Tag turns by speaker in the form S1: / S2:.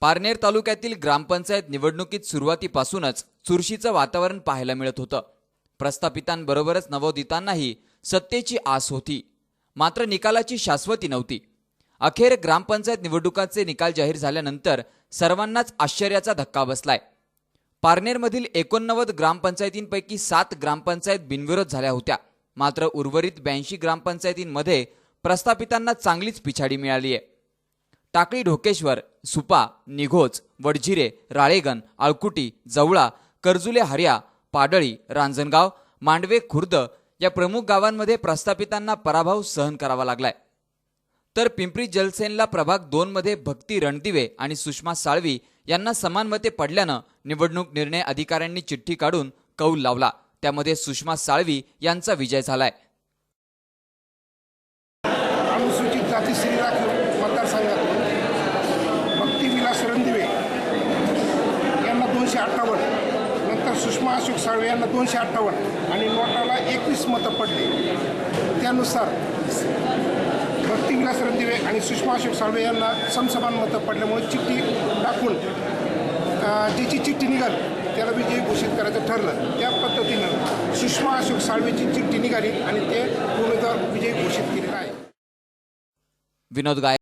S1: पारनेर तालुक्यातील ग्रामपंचायत निवडणुकीत सुरुवातीपासूनच चुरशीचं वातावरण पाहायला मिळत होतं. प्रस्थापितांबरोबरच नवोदितांनाही सत्तेची आस होती. मात्र निकालाची शाश्वती नव्हती. अखेर ग्रामपंचायत निवडणुकांचे निकाल जाहीर झाल्यानंतर सर्वांनाच आश्चर्याचा धक्का बसलाय. पारनेरमधील एकोणनव्वद ग्रामपंचायतींपैकी सात ग्रामपंचायत बिनविरोध झाल्या होत्या. मात्र उर्वरित ब्याऐंशी ग्रामपंचायतींमध्ये प्रस्थापितांना चांगलीच पिछाडी मिळाली आहे टाकळी ढोकेश्वर सुपा निघोज वडझिरे राळेगण आळकुटी जवळा कर्जुले हर्या पाडळी रांजणगाव मांडवे खुर्द या प्रमुख गावांमध्ये प्रस्थापितांना पराभव सहन करावा लागलाय. तर पिंपरी जलसेनला प्रभाग दोनमध्ये भक्ती रणदिवे आणि सुषमा साळवी यांना समान मते पडल्यानं निवडणूक निर्णय अधिकाऱ्यांनी चिठ्ठी काढून कौल लावला. त्यामध्ये सुषमा साळवी यांचा विजय झालाय.
S2: अनुसूचित जाती स्त्री राखीव मतदारसंघातून भक्ती विलास रणदिवे यांना दोनशे अठ्ठावन्न नंतर सुषमा अशोक साळवे यांना दोनशे अठ्ठावन्न आणि नोटाला एकवीस मतं पडली. त्यानुसार भक्तिविलास रणदिवे आणि सुषमा अशोक साळवे यांना समसमान मतं पडल्यामुळे चिठ्ठी टाकून ज्याची चिठ्ठी निघाल त्याला विजयी घोषित करायचं ठरलं. त्या पद्धतीनं सुषमा अशोक साळवेची चिठ्ठी निघाली आणि ते उमेदवार विजयी घोषित केलेला आहे.
S1: विनोद गाय